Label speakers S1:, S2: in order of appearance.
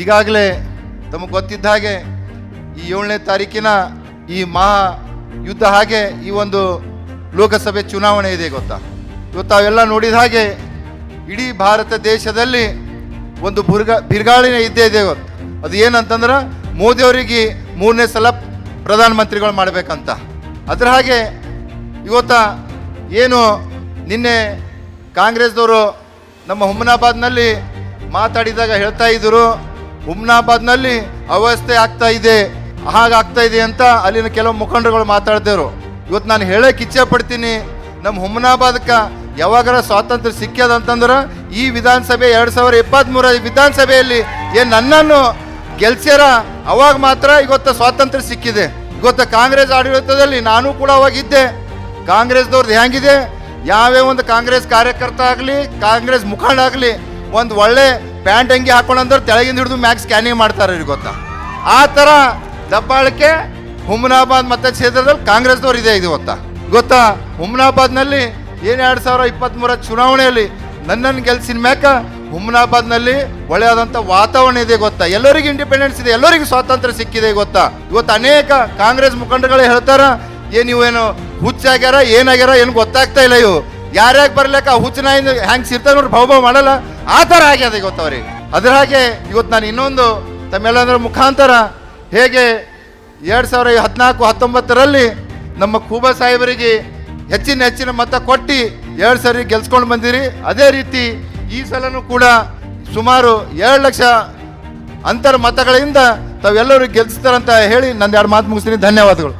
S1: ಈಗಾಗಲೇ ತಮಗೆ ಗೊತ್ತಿದ್ದ ಹಾಗೆ ಈ ಏಳನೇ ತಾರೀಕಿನ ಈ ಮಹಾ ಯುದ್ಧ ಹಾಗೆ ಈ ಒಂದು ಲೋಕಸಭೆ ಚುನಾವಣೆ ಇದೆ ಗೊತ್ತಾ? ಇವತ್ತು ತಾವೆಲ್ಲ ನೋಡಿದ ಹಾಗೆ ಇಡೀ ಭಾರತ ದೇಶದಲ್ಲಿ ಒಂದು ಬುರ್ಗ, ಬಿರುಗಾಳಿನೇ ಇದ್ದೇ ಇದೆ ಗೊತ್ತು? ಅದು ಏನಂತಂದ್ರೆ ಮೋದಿಯವರಿಗೆ ಮೂರನೇ ಸಲ ಪ್ರಧಾನಮಂತ್ರಿಗಳು ಮಾಡಬೇಕಂತ. ಅದ್ರ ಹಾಗೆ ಇವತ್ತ ಏನು ನಿನ್ನೆ ಕಾಂಗ್ರೆಸ್ದವರು ನಮ್ಮ ಹುಮ್ಮನಾಬಾದ್ನಲ್ಲಿ ಮಾತಾಡಿದಾಗ ಹೇಳ್ತಾ ಇದ್ರು ಹುಮ್ನಾಬಾದ್ನಲ್ಲಿ ಅವ್ಯವಸ್ಥೆ ಆಗ್ತಾ ಇದೆ. ಹಾಗಾಗ್ತಾ ಇದೆ ಅಂತ ಅಲ್ಲಿನ ಕೆಲವು ಮುಖಂಡರುಗಳು ಮಾತಾಡ್ದೇವ್ರು ಇವತ್ತು ನಾನು ಹೇಳಕ್ಕೆ ಇಚ್ಛೆ ಪಡ್ತೀನಿ. ನಮ್ಮ ಹುಮ್ನಾಬಾದ್ಕ ಯಾವಾಗಾರ ಸ್ವಾತಂತ್ರ್ಯ ಸಿಕ್ಕ್ಯದ ಅಂತಂದ್ರೆ ಈ ವಿಧಾನಸಭೆ ಎರಡು ಸಾವಿರ ಇಪ್ಪತ್ತ್ಮೂರ ವಿಧಾನಸಭೆಯಲ್ಲಿ ಏನು ನನ್ನನ್ನು ಗೆಲ್ಸ್ಯಾರ? ಅವಾಗ ಮಾತ್ರ ಇವತ್ತು ಸ್ವಾತಂತ್ರ್ಯ ಸಿಕ್ಕಿದೆ. ಇವತ್ತು ಕಾಂಗ್ರೆಸ್ ಆಡಳಿತದಲ್ಲಿ ನಾನು ಕೂಡ ಅವಾಗಿದ್ದೆ. ಕಾಂಗ್ರೆಸ್ದವ್ರದ್ದು ಹೆಂಗಿದೆ ಯಾವ್ಯಾವ ಒಂದು ಕಾಂಗ್ರೆಸ್ ಕಾರ್ಯಕರ್ತ ಆಗಲಿ, ಕಾಂಗ್ರೆಸ್ ಮುಖಂಡ ಆಗಲಿ ಒಂದು ಒಳ್ಳೆ ಪ್ಯಾಂಟ್ ಅಂಗಿ ಹಾಕೊಂಡಂದ್ರೆ ತೆಳಗಿಂದ ಹಿಡಿದು ಮ್ಯಾಕ್ ಸ್ಕ್ಯಾನಿಂಗ್ ಮಾಡ್ತಾರೆ ಇವ್ರಿಗೆ ಗೊತ್ತಾ? ಆ ಥರ ದಬ್ಬಾಳಿಕೆ ಹುಮ್ನಾಬಾದ್ ಮತಕ್ಷೇತ್ರದಲ್ಲಿ ಕಾಂಗ್ರೆಸ್ದವ್ರು ಇದೆ ಇದು ಗೊತ್ತಾ? ಗೊತ್ತಾ? ಹುಮ್ನಾಬಾದ್ನಲ್ಲಿ ಏನು ಎರಡು ಸಾವಿರ ಇಪ್ಪತ್ತ್ಮೂರ ಚುನಾವಣೆಯಲ್ಲಿ ನನ್ನನ್ನು ಗೆಲ್ಸಿನ ಮ್ಯಾಕ ಹುಮ್ನಾಬಾದ್ನಲ್ಲಿ ಒಳ್ಳೆಯಾದಂಥ ವಾತಾವರಣ ಇದೆ ಗೊತ್ತಾ? ಎಲ್ಲರಿಗೂ ಇಂಡಿಪೆಂಡೆನ್ಸ್ ಇದೆ, ಎಲ್ಲರಿಗೂ ಸ್ವಾತಂತ್ರ್ಯ ಸಿಕ್ಕಿದೆ ಗೊತ್ತಾ? ಇವತ್ತು ಅನೇಕ ಕಾಂಗ್ರೆಸ್ ಮುಖಂಡಗಳು ಹೇಳ್ತಾರ ಏನು ಇವೇನು ಹುಚ್ಚಾಗ್ಯಾರ ಏನಾಗ್ಯಾರ ಏನು ಗೊತ್ತಾಗ್ತಾ ಇಲ್ಲ ಇವು. ಯಾರ್ಯಾಗ ಬರ್ಲಿಕ್ಕ ಹುಚ್ಚನಾಯಿಂದ ಹ್ಯಾಂಗ್ ಸಿರ್ತಾರ ನೋಡಿ ಭಾವ ಭಾವ ಮಾಡಲ್ಲ. ಆ ಥರ ಆಗ್ಯದ ಗೊತ್ತವ್ರಿ. ಅದ್ರ ಹಾಗೆ ಇವತ್ತು ನಾನು ಇನ್ನೊಂದು ತಮ್ಮೆಲ್ಲಂದ್ರೆ ಮುಖಾಂತರ ಹೇಗೆ ಎರಡು ಸಾವಿರ ಹದಿನಾಲ್ಕು, ಹತ್ತೊಂಬತ್ತರಲ್ಲಿ ನಮ್ಮ ಖೂಬಾ ಸಾಹೇಬರಿಗೆ ಹೆಚ್ಚಿನ ಹೆಚ್ಚಿನ ಮತ ಕೊಟ್ಟು ಎರಡು ಸಾರಿ ಗೆಲ್ಸ್ಕೊಂಡು ಬಂದಿರಿ. ಅದೇ ರೀತಿ ಈ ಸಲನೂ ಕೂಡ ಸುಮಾರು ಎರಡು ಲಕ್ಷ ಅಂತರ ಮತಗಳಿಂದ ತಾವೆಲ್ಲರೂ ಗೆಲ್ಸ್ತಾರಂತ ಹೇಳಿ ನಂದು ಎರಡು ಮಾತು ಮುಗಿಸ್ತೀನಿ. ಧನ್ಯವಾದಗಳು.